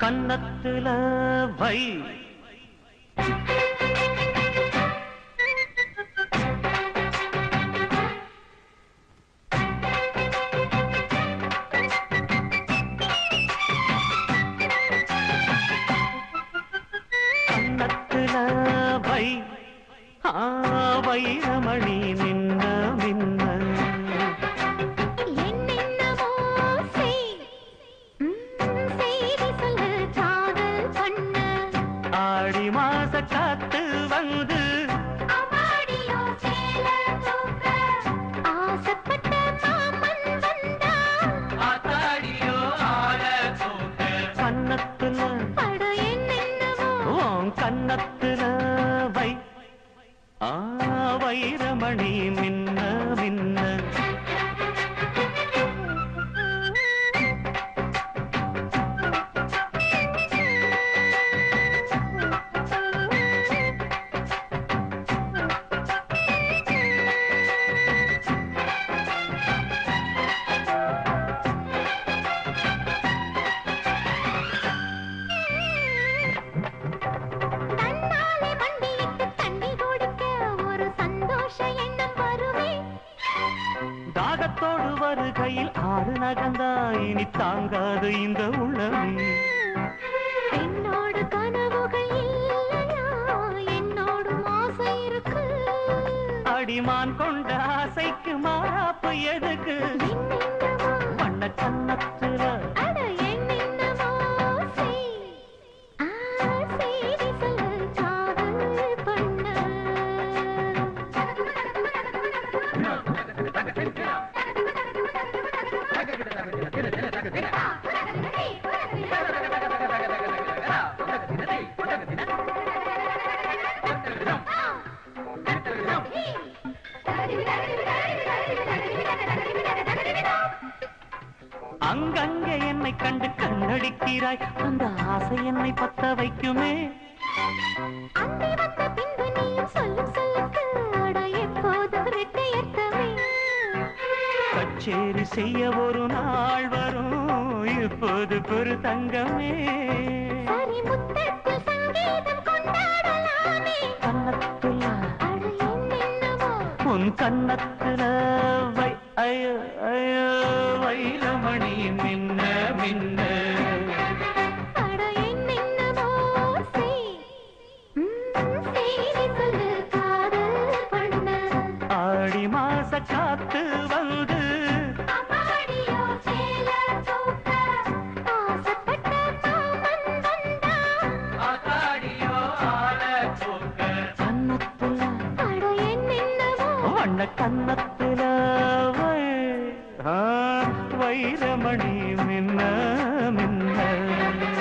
கன்னத்துல வை. கன்னத்துல வை. ஆ, வைரமணி. தாகத்தோடு வருகையில் ஆறு நகந்தா இனி தாங்காது இந்த உள்ளமே. என்னோடு கனவுகள் இல்லையா? என்னோடு ஆசை இருக்கு. அடிமான் கொண்ட ஆசைக்கு மாறாப்பு எதுக்கு? என்னென்னவோ, வண்ண அங்கங்கே என்னை கண்டு கண்ணடிக்கிறாய். அந்த ஆசை என்னை பத்த வைக்குமே. கச்சேரி செய்ய ஒரு நாள் வரும். இப்போது குரு தங்கமே. கன்னத்துல உன் கன்னத்துல வை ஐயோ ஐயோ வைரமணி மின்ன மின்ன. வைரமணி மின்ன